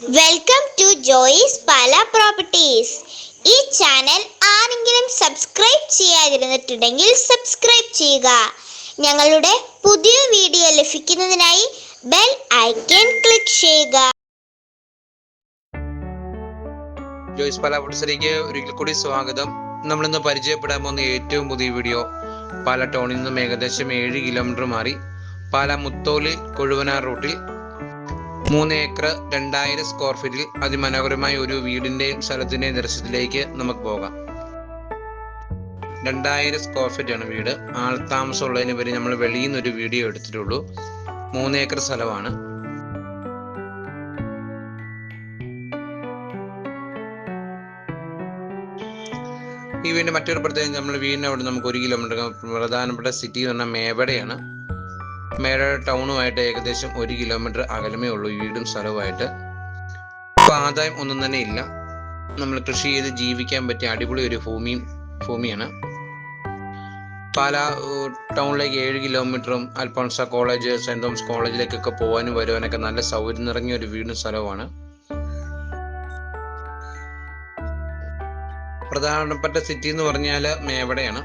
Welcome to Joys Pala properties ഈ channel ആരെങ്കിലും subscribe ചെയ്യാതിരുന്നിട്ടുണ്ടെങ്കിൽ സബ്സ്ക്രൈബ് ചെയ്യുക. ഞങ്ങളുടെ പുതിയ വീഡിയോ ലഭിക്കുന്നതിനായി ബെൽ ഐക്കൺ ക്ലിക്ക് ചെയ്യുക. ജോയിസ് പാല പ്രോപ്പർട്ടീസിലേക്ക് ഒരിക്കൽ കൂടി സ്വാഗതം. നമ്മൾ ഇന്ന് പരിചയപ്പെടാൻ പോകുന്ന ഏറ്റവും പുതിയ വീഡിയോ പാല ടൗണിൽ നിന്നും ഏകദേശം ഏഴ് കിലോമീറ്റർ മാറി പാല മുത്തോലി കൊഴുവനാർ റൂട്ടിൽ മൂന്ന് ഏക്കർ രണ്ടായിരം സ്ക്വയർ ഫീറ്റിൽ അതിമനോഹരമായ ഒരു വീടിന്റെയും സ്ഥലത്തിന്റെയും ദർശനത്തിലേക്ക് നമുക്ക് പോകാം. രണ്ടായിരം സ്ക്വയർ ഫീറ്റ് ആണ് വീട്. ആൾ താമസമുള്ളതിന് വരെ നമ്മൾ വെളിയിൽ നിന്ന് ഒരു വീഡിയോ എടുത്തിട്ടുള്ളൂ. മൂന്ന് ഏക്കർ സ്ഥലമാണ്. ഈ വീടിന്റെ മറ്റൊരു പ്രത്യേകത നമ്മൾ വീടിന് അവിടെ നമുക്ക് ഒരു കിലോമീറ്റർ പ്രധാനപ്പെട്ട സിറ്റി എന്ന് പറഞ്ഞാൽ മേവടയാണ്. മേവട ടൗണുമായിട്ട് ഏകദേശം ഒരു കിലോമീറ്റർ അകലമേ ഉള്ളൂ. വീടും സ്ഥലവുമായിട്ട്. ഇപ്പൊ ആദായം ഒന്നും തന്നെ ഇല്ല. നമ്മൾ കൃഷി ചെയ്ത് ജീവിക്കാൻ പറ്റിയ അടിപൊളി ഒരു ഭൂമിയും ഭൂമിയാണ്. പാല ടൗണിലേക്ക് ഏഴ് കിലോമീറ്ററും അൽഫോൺസ കോളേജ് സെന്റ് തോമസ് കോളേജിലേക്കൊക്കെ പോകാനും വരുവാനൊക്കെ നല്ല സൗകര്യം നിറഞ്ഞ ഒരു വീടും സ്ഥലവുമാണ്. പ്രധാനപ്പെട്ട സിറ്റി എന്ന് പറഞ്ഞാൽ മേവടയാണ്.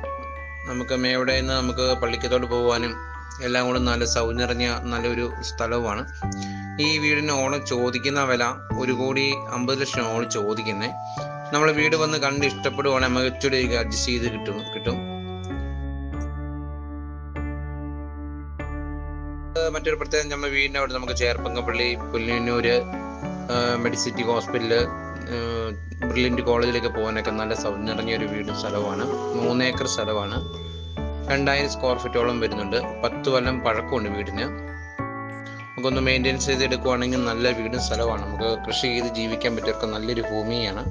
നമുക്ക് മേവടയിൽ നിന്ന് നമുക്ക് പള്ളിക്കത്തോട് പോകാനും എല്ലാം കൂടെ നല്ല സൗകര്യം നിറഞ്ഞ നല്ലൊരു സ്ഥലവുമാണ്. ഈ വീടിന് ഓണം ചോദിക്കുന്ന വില ഒരു കോടി അമ്പത് ലക്ഷം ഓണം ചോദിക്കുന്നത് നമ്മൾ വീട് വന്ന് കണ്ട് ഇഷ്ടപ്പെടുവാണെങ്കിൽ നമുക്ക് ഇച്ചിരി അഡ്ജസ്റ്റ് ചെയ്ത് കിട്ടും കിട്ടും. മറ്റൊരു പ്രത്യേകം നമ്മുടെ വീടിന്റെ അവിടെ നമുക്ക് ചേർപ്പങ്കപ്പള്ളി പുല്ലിന്നൂര് മെഡിസിറ്റി ഹോസ്പിറ്റൽ ബ്രില്യന്റ് കോളേജിലേക്ക് പോകാനൊക്കെ നല്ല സൗകര്യം നിറഞ്ഞ ഒരു വീടും സ്ഥലമാണ് മൂന്നേക്കർ സ്ഥലമാണ് രണ്ടായിരം സ്ക്വയർ ഫീറ്റോളം വരുന്നുണ്ട്. പത്ത് കൊല്ലം പഴക്കമുണ്ട് വീടിന്. നമുക്കൊന്ന് മെയിന്റെയിൻസ് ചെയ്ത് എടുക്കുവാണെങ്കിൽ നല്ല വീടും സ്ഥലമാണ് നമുക്ക് കൃഷി ചെയ്ത് ജീവിക്കാൻ പറ്റിയൊക്കെ നല്ലൊരു ഭൂമിയാണ്.